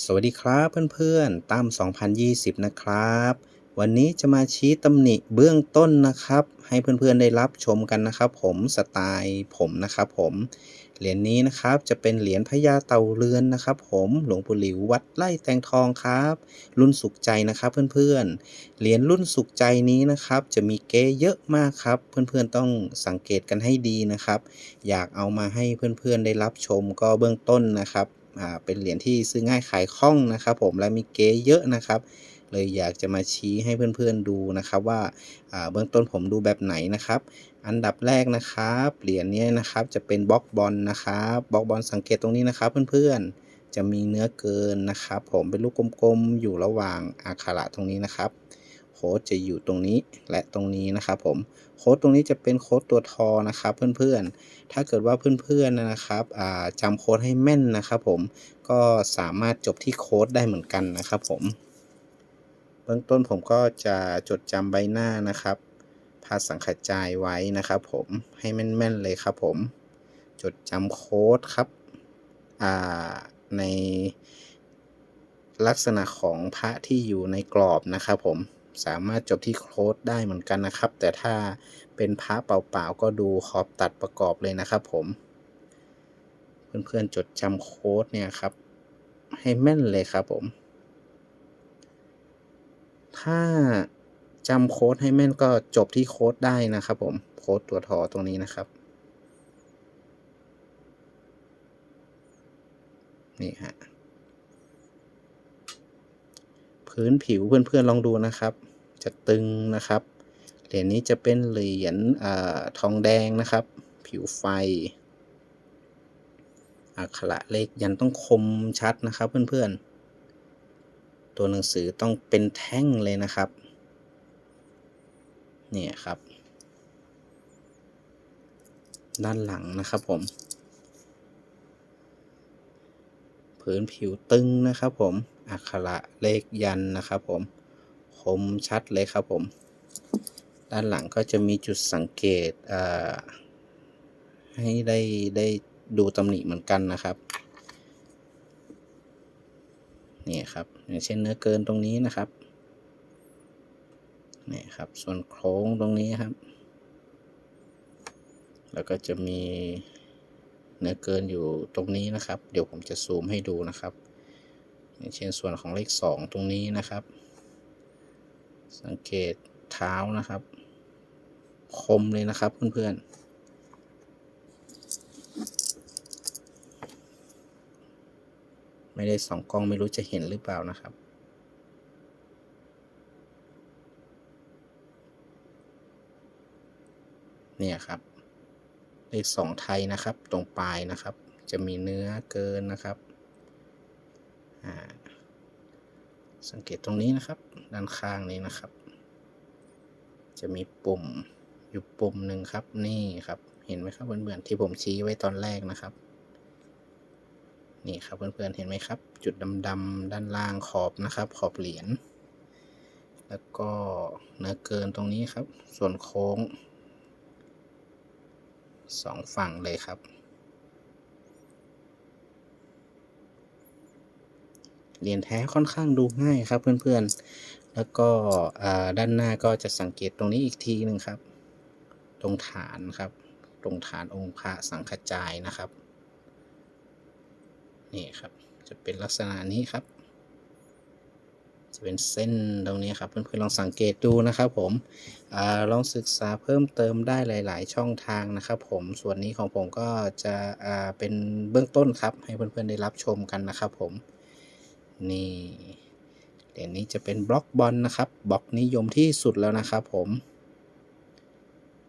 สวัสดีครับเพื่อนๆตั้ม2020 นะครับ วันนี้จะมาชี้ตำหนิเบื้องต้นนะครับ ให้เพื่อนๆได้รับชมกันนะครับ ผมสไตล์ผมนะครับ ผมเหรียญนี้นะครับจะเป็นเหรียญพญาเต่าเรือนนะครับ ผมหลวงปู่หลิววัดไร่แตงทองครับ รุ่นสุขใจนะครับเพื่อนๆเหรียญรุ่นสุขใจนี้นะครับ จะมีเก๊เยอะมากครับ เพื่อนๆต้องสังเกตกันให้ดีนะครับ อยากเอามาให้เพื่อนๆได้รับชมก็เบื้องต้นนะครับ เป็นเหรียญที่ซื้อง่ายขายคล่องนะครับ ผมและมีเก๊เยอะนะครับ เลยอยากจะมาชี้ให้เพื่อนๆดูนะครับว่าอ่าเบื้องต้นผมดูแบบไหนนะครับ อันดับแรกนะครับเหรียญนี้นะครับจะเป็นบล็อกบอลนะครับบล็อกบอลสังเกตตรงนี้นะครับเพื่อนๆจะมีเนื้อเกินนะครับ ผมเป็นลูกกลมๆอยู่ระหว่างอักขระตรงนี้นะครับ โค้ดจะอยู่ตรงนี้และตรงนี้นะครับผมโค้ดตรงนี้จะเป็นโค้ดตัวทอนะครับเพื่อนๆ ถ้าเกิดว่าเพื่อนๆนะครับจำโค้ดให้แม่นนะครับผมก็สามารถจบที่โค้ดได้เหมือนกันนะครับผมเบื้องต้นผมก็จะจดจำใบหน้านะครับภาษสังขจายไว้นะครับผมให้แม่นๆเลยครับผมจดจำโค้ดครับในลักษณะของพระที่อยู่ในกรอบนะครับผม สามารถจบที่โค้ดได้เหมือนกันนะครับ แต่ถ้าเป็นพระเปล่าๆก็ดูขอบตัดประกอบเลยนะครับผม เพื่อนๆจดจำโค้ดเนี่ยครับ ให้แม่นเลยครับผม ถ้าจำโค้ดให้แม่นก็จบที่โค้ดได้นะครับผม โค้ดตัวทอตรงนี้นะครับ นี่ฮะ พื้นผิวเพื่อนๆลองดูนะครับ จะตึงนะครับ เหรียญนี้จะเป็นเหรียญอทองแดงนะครับ ผิวไฟอักขระเลขยันต้องคมชัดนะครับเพื่อนๆ ตัวหนังสือต้องเป็นแท่งเลยนะครับ เนี่ยครับ ด้านหลังนะครับผมพื้นผิวตึงนะครับผม อักขระเลขยันนะครับผมคมชัดเลยครับผม ด้านหลังก็จะมีจุดสังเกตให้ได้ได้ดูตำหนิเหมือนกันนะครับนี่ครับอย่างเช่นเนื้อเกินตรงนี้นะครับนี่ครับ ส่วนโค้งตรงนี้ครับ แล้วก็จะมีเนื้อเกินอยู่ตรงนี้นะครับ เดี๋ยวผมจะซูมให้ดูนะครับ อย่างเช่นส่วนของเลขสองตรงนี้นะครับ สังเกตเท้านะครับ คมเลยนะครับเพื่อนๆไม่ได้สองกล้องไม่รู้จะเห็นหรือเปล่านะครับ เนี่ยครับ เลขสองไทยนะครับ ตรงปลายนะครับ จะมีเนื้อเกินนะครับ สังเกตตรงนี้นะครับ ด้านข้างนี้นะครับ จะมีปุ่มอยู่ปุ่มหนึ่งครับนี่ครับ เห็นไหมครับเพื่อนๆที่ผมชี้ไว้ตอนแรกนะครับ นี่ครับเพื่อนๆเห็นไหมครับ จุดดำๆด้านล่างขอบนะครับ ขอบเหรียญแล้วก็เนื้อเกินตรงนี้ครับ ส่วนโค้งสองฝั่งเลยครับ เหรียญแท้ค่อนข้างดูง่ายครับเพื่อนๆ แล้วก็ด้านหน้าก็จะสังเกตตรงนี้อีกทีหนึ่งครับ ตรงฐานครับ ตรงฐานองค์พระสังฆจายนะครับ นี่ครับ จะเป็นลักษณะนี้ครับ จะเป็นเส้นตรงนี้ครับ เพื่อนๆลองสังเกตดูนะครับ ผมอลองศึกษาเพิ่มเติมได้หลาย ๆ ช่องทางนะครับ ผม ส่วนนี้ของผมก็จะเป็นเบื้องต้นครับ ให้เพื่อนๆได้รับชมกันนะครับ ผม นี่เหรียญนี้จะเป็นบล็อกบอลนะครับบล็อกนิยมที่สุดแล้วนะครับผม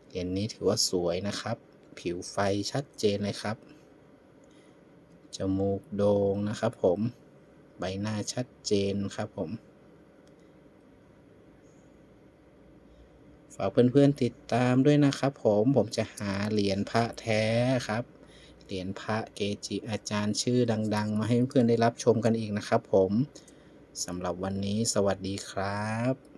เหรียญนี้ถือว่าสวยนะครับ ผิวไฟชัดเจนเลยครับ จมูกโด่งนะครับผม ใบหน้าชัดเจนครับผม ฝากเพื่อนๆติดตามด้วยนะครับผม ผมจะหาเหรียญพระแท้ครับ เหรียญพระเกจิอาจารย์ชื่อดัง ๆ มาให้เพื่อนๆได้รับชมกันอีกนะครับผมสำหรับวันนี้สวัสดีครับ